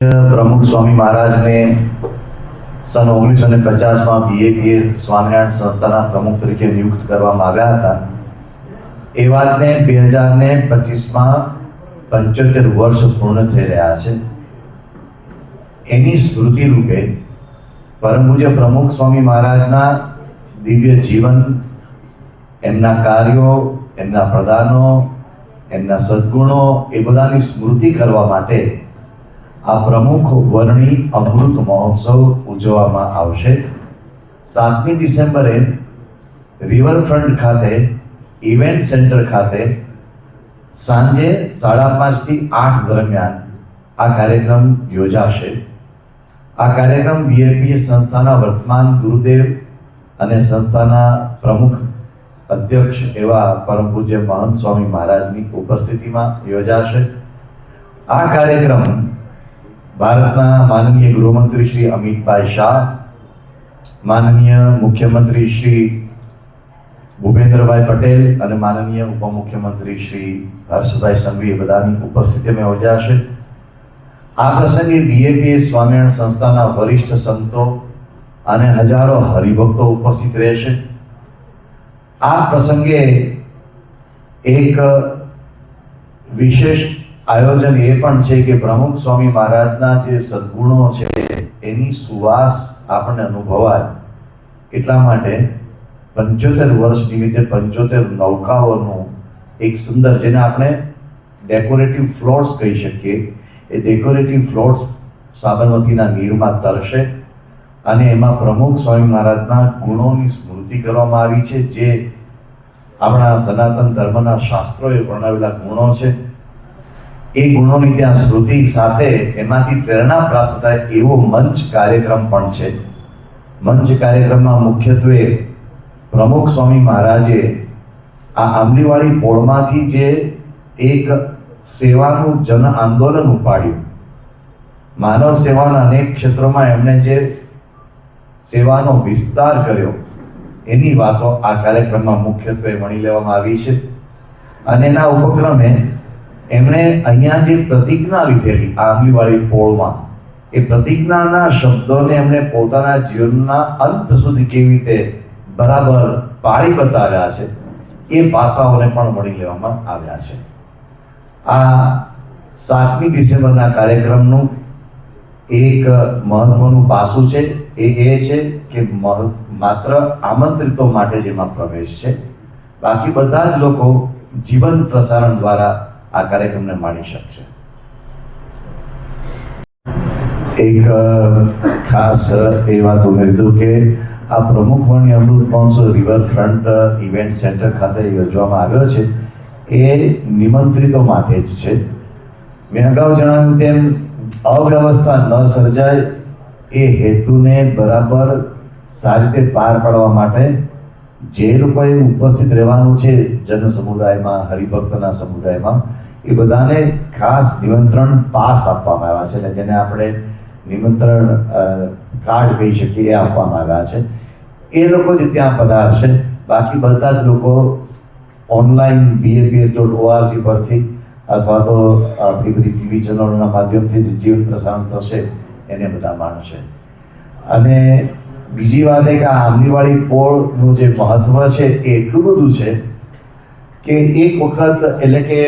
પ્રમુખ સ્વામી મહારાજને સન ઓગણીસો ને પચાસમાં બીએપીએ સ્વામિનારાયણ સંસ્થાના પ્રમુખ તરીકે નિયુક્ત કરવામાં આવ્યા હતા. એ વાતને બે હજાર ને પચીસમાં પંચોતેર વર્ષ પૂર્ણ થઈ રહ્યા છે. એની સ્મૃતિ રૂપે પરમ પૂજ્ય પ્રમુખ સ્વામી મહારાજના દિવ્ય જીવન, એમના કાર્યો, એમના પ્રદાનો, એમના સદ્ગુણો એ બધાની સ્મૃતિ કરવા માટે આ પ્રમુખ વર્ણી અમૃત મહોત્સવ ઉજવવામાં આવશે. સાતમી ડિસેમ્બરે રિવરફ્રન્ટ ખાતે, ઇવેન્ટ સેન્ટર ખાતે સાંજે સાડા પાંચથી આઠ દરમિયાન આ કાર્યક્રમ યોજાશે. આ કાર્યક્રમ બીએપી સંસ્થાના વર્તમાન ગુરુદેવ અને સંસ્થાના પ્રમુખ અધ્યક્ષ એવા પરમ પૂજ્ય મહંત સ્વામી મહારાજની ઉપસ્થિતિમાં યોજાશે. આ કાર્યક્રમ ભારતના માનનીય ગૃહમંત્રી શ્રી અમિતભાઈ શાહ, માનનીય મુખ્યમંત્રી શ્રી ભૂપેન્દ્રભાઈ પટેલ અને માનનીય ઉપમુખ્યમંત્રી શ્રી હર્ષભાઈ સંઘવી બધાની બધાની ઉપસ્થિતિમાં યોજાશે આ પ્રસંગે બીએપીએ સ્વામિનારાયણ સંસ્થાના વરિષ્ઠ સંતો અને હજારો હરિભક્તો ઉપસ્થિત રહેશે આ પ્રસંગે એક વિશેષ આયોજન એ પણ છે કે પ્રમુખ સ્વામી મહારાજના જે સદગુણો છે, એની સુવાસ આપણને અનુભવાય. એટલા માટે પંચોતેર વર્ષ નિમિત્તે પંચોતેર નૌકાઓનું એક સુંદર, જેને આપણે ડેકોરેટિવ ફ્લોટ્સ કહી શકીએ. એ ડેકોરેટિવ ફ્લોટ્સ સાબરમતીના નીરમાં તરશે અને એમાં પ્રમુખ સ્વામી મહારાજના ગુણોની સ્મૃતિ કરવામાં આવી છે, જે આપણા સનાતન ધર્મના શાસ્ત્રોએ વર્ણવેલા ગુણો છે. એ ગુણોની ત્યાં સ્મૃતિ સાથે એમાંથી પ્રેરણા પ્રાપ્ત થાય એવો મંચ કાર્યક્રમ પણ છે. મંચ કાર્યક્રમમાં મુખ્યત્વે પ્રમુખ સ્વામી મહારાજે આ આંબલીવાળી પોળમાંથી જે એક સેવાનું જન આંદોલન ઉપાડ્યું. માનવ સેવાના અનેક ક્ષેત્રોમાં એમણે જે સેવાનો વિસ્તાર કર્યો, એની વાતો આ કાર્યક્રમમાં મુખ્યત્વે વણી લેવામાં આવી છે. અને એના ઉપક્રમે એમણે અહીંયા જે પ્રતિજ્ઞા લીધેલી આંબલીવાળી પોળમાં, એ પ્રતિજ્ઞાના શબ્દોને એમણે પોતાના જીવનના અંત સુધી કેવી રીતે બરાબર પાળી બતાવ્યા છે, એ પાસાઓને પણ વણી લેવામાં આવ્યા છે. આ સાતમી ડિસેમ્બરના કાર્યક્રમનું એક મહત્વનું પાસું છે, એ એ છે કે માત્ર આમંત્રિતો માટે જેમાં પ્રવેશ છે. બાકી બધા જ લોકો જીવન પ્રસારણ દ્વારા આ કાર્યક્રમને માણી શકશે. એક ખાસ એ વાત ઉમેરી દઉં કે આ પ્રમુખવાણી Amrit Mahotsav riverfront event centre ખાતે યોજવામાં આવ્યો છે. એ નિમંત્રિતો માટે જ છે. મેં અગાઉ જણાવ્યું તેમ, અવ્યવસ્થા ન સર્જાય, એ હેતુને બરાબર સારી રીતે પાર પાડવા માટે જે લોકોએ ઉપસ્થિત રહેવાનું છે જન સમુદાયમાં હરિભક્તના સમુદાયમાં એ બધાને ખાસ નિમંત્રણ પાસ આપવામાં આવ્યા છે અને જેને આપણે નિમંત્રણ કાર્ડ કહી શકીએ એ આપવામાં આવ્યા છે. એ લોકો જ ત્યાં પધારશે. બાકી બધા જ લોકો ઓનલાઈન બીએપીએસ ડોટ ઓઆરજી પરથી અથવા તો આપણી બધી ટીવી ચેનલોના માધ્યમથી જ જીવન પ્રસારણ થશે એને બધા માણશે. અને બીજી વાત એ કે આ આંબલીવાળી પોળનું જે મહત્વ છે એ એટલું બધું છે કે એક વખત એટલે કે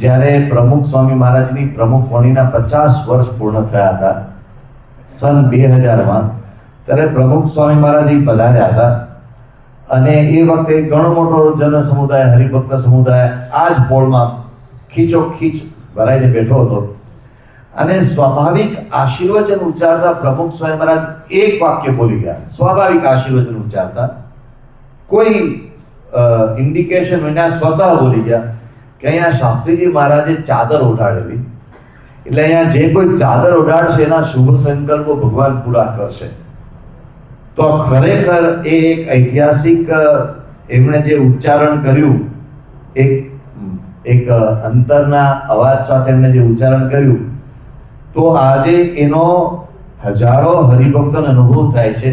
જ્યારે પ્રમુખ સ્વામી મહારાજની પ્રમુખ વણીના પચાસ વર્ષ પૂર્ણ થયા હતા, સન બે હજારમાં, ત્યારે પ્રમુખ સ્વામી મહારાજ પધાર્યા હતા. અને એ વખતે ઘણો મોટો જન સમુદાય હરિભક્ત સમુદાય આ જ પોળમાં ખીચો ખીચ ભરાઈને બેઠો હતો. અને સ્વાભાવિક આશીર્વચન ઉચ્ચારતા પ્રમુખ સ્વામી મહારાજ એક વાક્ય બોલી ગયા. સ્વાભાવિક આશીર્વચન ઉચ્ચારતા. કોઈ ઇન્ડિકેશન વિના સ્વતઃ બોલી ગયા. કે અહીંયા શાસ્ત્રીજી મહારાજે ચાદર ઓઢાડેલી. એટલે અહીંયા જે કોઈ ચાદર ઓઢાડશે, એના શુભ સંકલ્પો ભગવાન પૂરા કરશે. તો ખરેખર એ એક ઐતિહાસિક એમણે જે ઉચ્ચારણ કર્યું, એક એક અંતરના અવાજ સાથે એમણે જે ઉચ્ચારણ કર્યું, તો આજે એનો હજારો હરિભક્તોને અનુભવ થાય છે.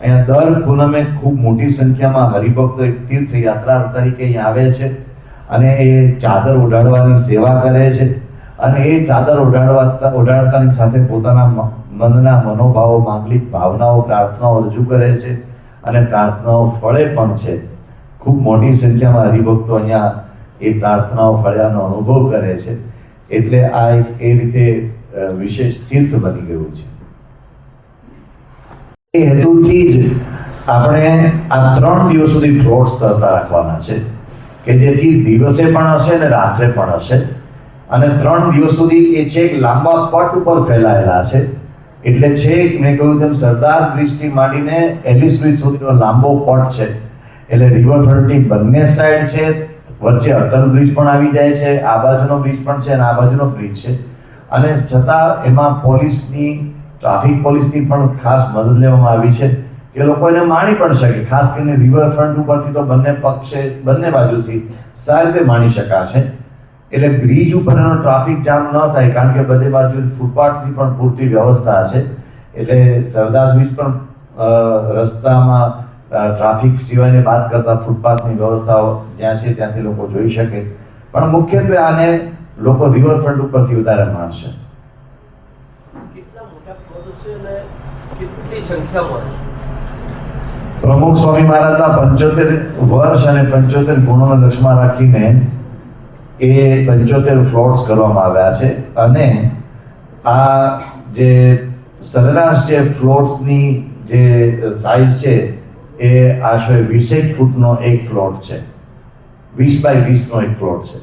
અહીંયા દર પૂનમે ખૂબ મોટી સંખ્યામાં હરિભક્તો એક તીર્થયાત્રા તરીકે અહીંયા આવે છે. અને એ ચાદર ઉડાડવાની સેવા કરે છે અને એ ચાદર ઓઢાડવા ઓઢાડતાની સાથે પોતાના મનના મનોભાવો, માંગલિક ભાવનાઓ, પ્રાર્થનાઓ રજૂ કરે છે અને પ્રાર્થનાઓ ફળે પણ છે. ખૂબ મોટી સંખ્યામાં હરિભક્તો અહીંયા એ પ્રાર્થનાઓ ફળ્યાનો અનુભવ કરે છે. એટલે આ એક એ રીતે વિશેષ તીર્થ બની ગયું છે. એ હેતુથી જ આપણે આ ત્રણ દિવસ સુધી ફ્લોટ્સ તરતા રાખવાના છે. કે જેથી દિવસે પણ હશે અને રાત્રે પણ હશે. અને ત્રણ દિવસ સુધી એ છેક લાંબા પટ ઉપર ફેલાયેલા છે. એટલે છેક મેં કહ્યું તેમ સરદાર બ્રિજથી માંડીને એલિસ બ્રિજ સુધીનો લાંબો પટ છે. એટલે રિવરફ્રન્ટની બંને સાઈડ છે, વચ્ચે અટલ બ્રિજ પણ આવી જાય છે, આ બાજુનો બ્રિજ પણ છે અને આ બાજુનો બ્રિજ છે. અને છતાં એમાં પોલીસની, ટ્રાફિક પોલીસની પણ ખાસ મદદ લેવામાં આવી છે. કે લોકો એને માણી પણ શકે. ખાસ કરીને રિવરફ્રન્ટ ઉપરથી તો બંને પક્ષે બંને બાજુથી સારી રીતે માણી શકાશે. એટલે બ્રિજ ઉપર એનો ટ્રાફિક જામ ન થાય, કારણ કે બંને બાજુ ફૂટપાથની પણ પૂરતી વ્યવસ્થા છે. એટલે સરદાર બ્રિજ પણ રસ્તામાં ટ્રાફિક સિવાયને વાત કરતા ફૂટપાથની વ્યવસ્થાઓ જ્યાં છે ત્યાંથી લોકો જોઈ શકે. પણ મુખ્યત્વે આને લોકો રિવરફ્રન્ટ ઉપરથી વધારે માણશે. કેટલા મોટા પદ છે અને કેટલી સંખ્યામાં? પ્રમુખ સ્વામી મહારાજના પંચોતેર વર્ષ અને પંચોતેર ગુણોને લક્ષમાં રાખીને એ પંચોતેર ફ્લોટ્સ કરવામાં આવ્યા છે. અને આ જે સરેરાશ જે ફ્લોટ્સની જે સાઇઝ છે, એ આશરે વીસેક ફૂટનો એક ફ્લોટ છે. વીસ બાય વીસનો એક ફ્લોટ છે.